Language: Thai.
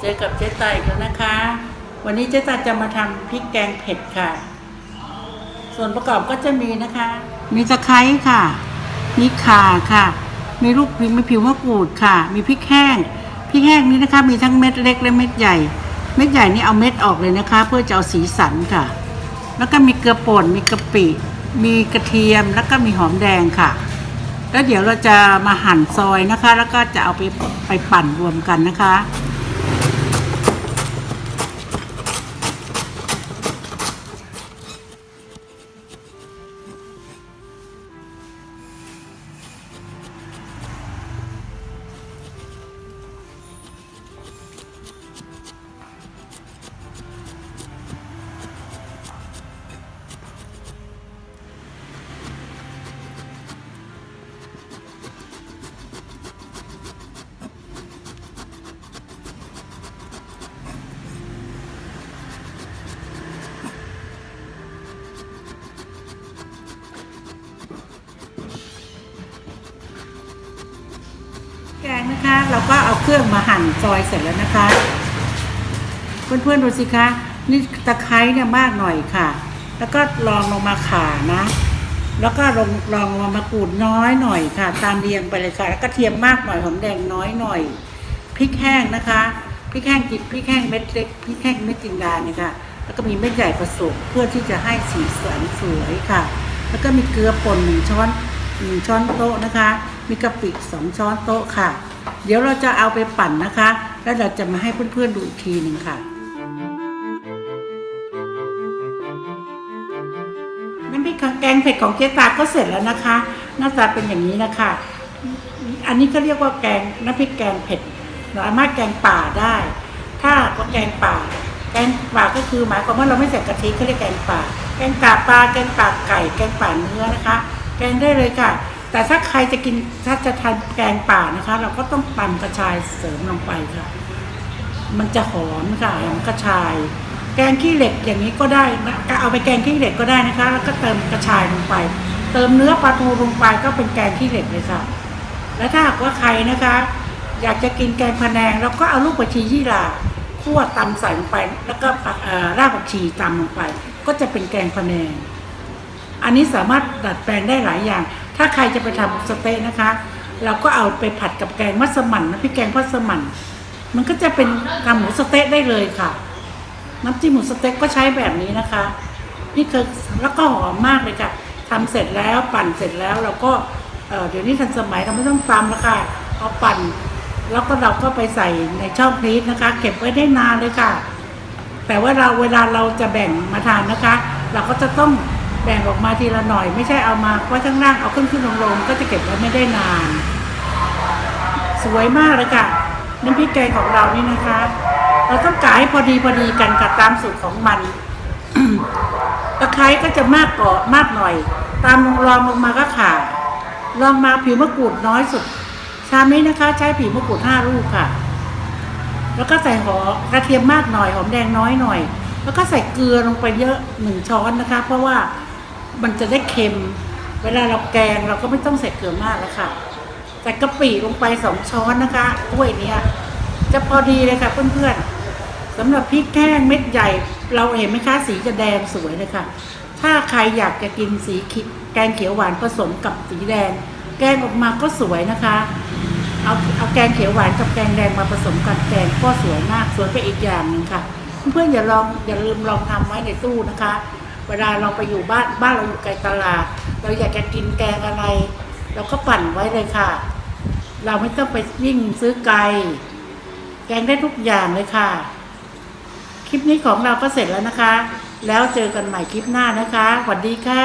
เจอกับเจ๊ตาอีกแล้วนะคะ วันนี้เจ๊ตาจะมาทำพริกแกงเผ็ดค่ะ ส่วนประกอบก็จะมีนะคะ มีตะไคร้ค่ะ มีข่าค่ะ มีลูกพริกมีผิวมะกรูดค่ะ มีพริกแห้ง พริกแห้งนี้นะคะมีทั้งเม็ดเล็กและเม็ดใหญ่ เม็ดใหญ่นี่เอาเม็ดออกเลยนะคะ เพื่อจะเอาสีสันค่ะ แล้วก็มีเกลือป่น มีกะปิ มีกระเทียม แล้วก็มีหอมแดงค่ะแล้วเดี๋ยวเราจะมาหั่นซอยนะคะ แล้วก็จะเอาไปไปปั่นรวมกันนะคะ แกงนะคะเราก็เอาเครื่องมาหั่นซอยเสร็จแล้วนะคะ เพื่อนๆดูสิคะนี่ตะไคร้เนี่ยมากหน่อยค่ะ แล้วก็ลองลงมาขานะ แล้วก็ลงลองลงมากรูดน้อยหน่อยค่ะ ตามเรียงไปเลยค่ะ แล้วก็เทียมมากหน่อยหอมแดงน้อยหน่อยพริกแห้งนะคะพริกแห้งจิบพริกแห้งเม็ดเล็กพริกแห้งเม็ดจินดาเนี่ยค่ะ แล้วก็มีเม็ดใหญ่ผสมเพื่อที่จะให้สีสันสวยค่ะ แล้วก็มีเกลือป่นหนึ่งช้อนหนึ่งช้อนโต๊ะนะคะ มีกะปิสองช้อนโต๊ะค่ะ เดี๋ยวเราจะเอาไปปั่นนะคะ แล้วเราจะมาให้เพื่อนๆดูอีกทีหนึ่งค่ะน้ำพริกแกงเผ็ดของเจ๊ตาก็เสร็จแล้วนะคะ หน้าตาเป็นอย่างนี้นะคะ อันนี้ก็เรียกว่าแกงน้ำพริกแกงเผ็ดเราสามารถแกงป่าได้ ถ้าว่าแกงป่า แกงป่าก็คือหมายความว่าเราไม่ใส่กะทิเขาเรียกแกงป่า แกงป่าปลาแกงป่าไก่ แกงป่าเนื้อนะคะ แกงได้เลยค่ะ แต่ถ้าใครจะกินถ้าจะทานแกงป่านะคะ เราก็ต้องตำกระชายเสริมลงไปค่ะ มันจะหอมค่ะหอมกระชาย แกงขี้เหล็กอย่างนี้ก็ได้นะเอาไปแกงขี้เหล็กก็ได้นะคะ แล้วก็เติมกระชายลงไป เติมเนื้อปลาทูลงไปก็เป็นแกงขี้เหล็กเลยค่ะ แล้วถ้าหากว่าใครนะคะ อยากจะกินแกงพะแนงเราก็เอาลูกผักชียี่หร่าคั่วตำใส่ลงไป แล้วก็รากผักชีตำลงไป ก็จะเป็นแกงพะแนง อันนี้สามารถดัดแปลงได้หลายอย่าง ถ้าใครจะไปทำสเต๊ะนะคะ เราก็เอาไปผัดกับแกงมัสมั่นนะพี่แกงมัสมั่นมันก็จะเป็นกำหมูสเต๊ะได้เลยค่ะ น้ำจิ้มหมูสเต๊กก็ใช้แบบนี้นะคะ นี่คือแล้วก็หอมมากเลยค่ะทำเสร็จแล้วปั่นเสร็จแล้วเราก็เเดี๋ยวนี้ทันสมัยเราไม่ต้องตำแล้วค่ะเอาปั่น แล้วก็เราก็ไปใส่ในช่องฟรีซนะคะ เก็บไว้ได้นานเลยค่ะ แต่ว่าเราเวลาเราจะแบ่งมาทานนะคะ เราก็จะต้อง แบ่งออกมาทีละหน่อย ไม่ใช่เอามาไว้ข้างล่างเอาขึ้นขึ้นลงลงก็จะเก็บไว้ไม่ได้นาน สวยมากเลยค่ะน้ำพริกแกงของเรานี่นะคะ เราต้องกะให้พอดีพอดีกันค่ะตามสูตรของมันตะไคร้ก็จะมากกว่ามากหน่อย ตามลงรองลงมาก็ข่าลองมาผิวมะกรูดน้อยสุด ชามนี้นะคะ ใช้ผิวมะกรูดห้าลูกค่ะ แล้วก็ใส่หอกระเทียมมากหน่อยหอมแดงน้อยหน่อย แล้วก็ใส่เกลือลงไปเยอะหนึ่งช้อนนะคะ เพราะว่า มันจะได้เค็ม เวลาเราแกงเราก็ไม่ต้องใส่เกลือมากแล้วค่ะใส่กะปิลงไปสองช้อนนะคะถ้วยเนี้ยจะพอดีเลยค่ะเพื่อนๆสำหรับพริกแห้งเม็ดใหญ่ เราเห็นไหมคะสีจะแดงสวยเลยค่ะ ถ้าใครอยากจะกินสีขิแกงเขียวหวานผสมกับสีแดง แกงออกมาก็สวยนะคะ เอาเอาแกงเขียวหวานกับแกงแดงมาผสมกันแกงก็สวยมากสวยไปอีกอย่างหนึ่งค่ะ เพื่อนๆอย่าลองอย่าลืมลองทำไว้ในตู้นะคะ เวลาเราไปอยู่บ้านบ้านเราอยู่ไกลตลาด เราอยากจะกินแกงอะไร เราก็ปั่นไว้เลยค่ะ เราไม่ต้องไปยิ่งซื้อไกล แกงได้ทุกอย่างเลยค่ะ คลิปนี้ของเราก็เสร็จแล้วนะคะ แล้วเจอกันใหม่คลิปหน้านะคะสวัสดีค่ะ